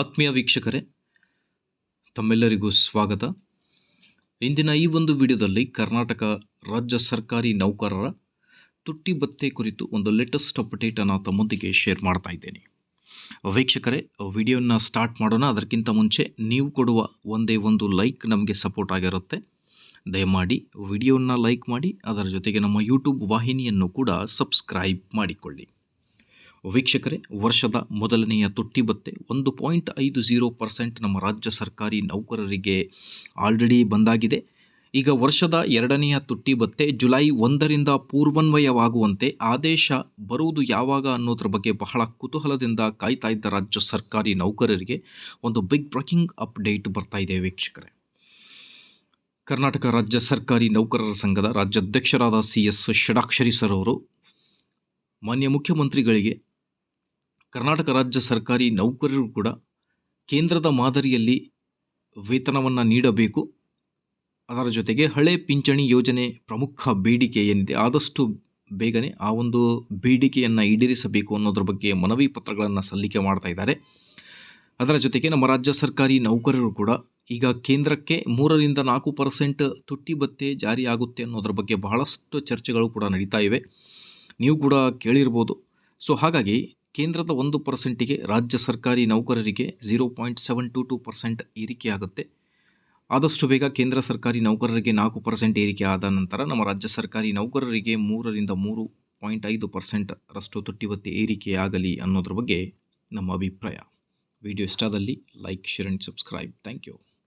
ಆತ್ಮೀಯ ವೀಕ್ಷಕರೇ, ತಮ್ಮೆಲ್ಲರಿಗೂ ಸ್ವಾಗತ. ಇಂದಿನ ಈ ಒಂದು ವಿಡಿಯೋದಲ್ಲಿ ಕರ್ನಾಟಕ ರಾಜ್ಯ ಸರ್ಕಾರಿ ನೌಕರರ ತುಟ್ಟಿ ಭತ್ತೆ ಕುರಿತು ಒಂದು ಲೇಟೆಸ್ಟ್ ಅಪ್ಡೇಟನ್ನು ತಮ್ಮೊಂದಿಗೆ ಶೇರ್ ಮಾಡ್ತಾ ಇದ್ದೇನೆ. ವೀಕ್ಷಕರೇ, ವಿಡಿಯೋನ ಸ್ಟಾರ್ಟ್ ಮಾಡೋಣ. ಅದಕ್ಕಿಂತ ಮುಂಚೆ ನೀವು ಕೊಡುವ ಒಂದೇ ಒಂದು ಲೈಕ್ ನಮಗೆ ಸಪೋರ್ಟ್ ಆಗಿರುತ್ತೆ. ದಯಮಾಡಿ ವಿಡಿಯೋನ ಲೈಕ್ ಮಾಡಿ, ಅದರ ಜೊತೆಗೆ ನಮ್ಮ ಯೂಟ್ಯೂಬ್ ವಾಹಿನಿಯನ್ನು ಕೂಡ ಸಬ್ಸ್ಕ್ರೈಬ್ ಮಾಡಿಕೊಳ್ಳಿ. ವೀಕ್ಷಕರೇ, ವರ್ಷದ ಮೊದಲನೆಯ ತುಟ್ಟಿ ಭತ್ತೆ ಒಂದು ಪಾಯಿಂಟ್ ಐದು ಜೀರೋ ಪರ್ಸೆಂಟ್ ನಮ್ಮ ರಾಜ್ಯ ಸರ್ಕಾರಿ ನೌಕರರಿಗೆ ಆಲ್ರೆಡಿ ಬಂದಾಗಿದೆ. ಈಗ ವರ್ಷದ ಎರಡನೆಯ ತುಟ್ಟಿ ಬತ್ತೆ ಜುಲೈ ಒಂದರಿಂದ ಪೂರ್ವನ್ವಯವಾಗುವಂತೆ ಆದೇಶ ಬರುವುದು ಯಾವಾಗ ಅನ್ನೋದ್ರ ಬಗ್ಗೆ ಬಹಳ ಕುತೂಹಲದಿಂದ ಕಾಯ್ತಾ ಇದ್ದ ರಾಜ್ಯ ಸರ್ಕಾರಿ ನೌಕರರಿಗೆ ಒಂದು ಬಿಗ್ ಬ್ರೇಕಿಂಗ್ ಅಪ್ಡೇಟ್ ಬರ್ತಾ ಇದೆ ವೀಕ್ಷಕರೇ. ಕರ್ನಾಟಕ ರಾಜ್ಯ ಸರ್ಕಾರಿ ನೌಕರರ ಸಂಘದ ರಾಜ್ಯಾಧ್ಯಕ್ಷರಾದ ಸಿ ಎಸ್ ಷಡಾಕ್ಷರಿ ಸರ್ ಅವರು, ಮಾನ್ಯ ಮುಖ್ಯಮಂತ್ರಿಗಳಿಗೆ ಕರ್ನಾಟಕ ರಾಜ್ಯ ಸರ್ಕಾರಿ ನೌಕರರು ಕೂಡ ಕೇಂದ್ರದ ಮಾದರಿಯಲ್ಲಿ ವೇತನವನ್ನು ನೀಡಬೇಕು. ಅದರ ಜೊತೆಗೆ ಹಳೆ ಪಿಂಚಣಿ ಯೋಜನೆ ಪ್ರಮುಖ ಬೇಡಿಕೆ ಏನಿದೆ, ಆದಷ್ಟು ಬೇಗನೆ ಆ ಒಂದು ಬೇಡಿಕೆಯನ್ನು ಈಡೇರಿಸಬೇಕು ಅನ್ನೋದ್ರ ಬಗ್ಗೆ ಮನವಿ ಪತ್ರಗಳನ್ನು ಸಲ್ಲಿಕೆ ಮಾಡ್ತಾ ಇದ್ದಾರೆ. ಅದರ ಜೊತೆಗೆ ನಮ್ಮ ರಾಜ್ಯ ಸರ್ಕಾರಿ ನೌಕರರು ಕೂಡ ಈಗ ಕೇಂದ್ರಕ್ಕೆ ಮೂರರಿಂದ ನಾಲ್ಕು ಪರ್ಸೆಂಟ್ ತುಟ್ಟಿ ಭತ್ಯೆ ಜಾರಿಯಾಗುತ್ತೆ ಅನ್ನೋದ್ರ ಬಗ್ಗೆ ಬಹಳಷ್ಟು ಚರ್ಚೆಗಳು ಕೂಡ ನಡೀತಾ ಇವೆ. ನೀವು ಕೂಡ ಕೇಳಿರ್ಬೋದು. ಸೊ ಹಾಗಾಗಿ ಕೇಂದ್ರದ ಒಂದು ಪರ್ಸೆಂಟಿಗೆ ರಾಜ್ಯ ಸರ್ಕಾರಿ ನೌಕರರಿಗೆ zero point seven two two percent ಏರಿಕೆಯಾಗುತ್ತೆ. ಆದಷ್ಟು ಬೇಗ ಕೇಂದ್ರ ಸರ್ಕಾರಿ ನೌಕರರಿಗೆ ನಾಲ್ಕು ಪರ್ಸೆಂಟ್ ಏರಿಕೆ ಆದ ನಂತರ ನಮ್ಮ ರಾಜ್ಯ ಸರ್ಕಾರಿ ನೌಕರರಿಗೆ ಮೂರರಿಂದ ಮೂರು ಪಾಯಿಂಟ್ ಐದು ಪರ್ಸೆಂಟ್ ರಷ್ಟು ತುಟ್ಟಿ ಭತ್ಯೆ ಏರಿಕೆಯಾಗಲಿ ಅನ್ನೋದ್ರ ಬಗ್ಗೆ ನಮ್ಮ ಅಭಿಪ್ರಾಯ. Video ಇಷ್ಟಾದಲ್ಲಿ like, share and subscribe. Thank you.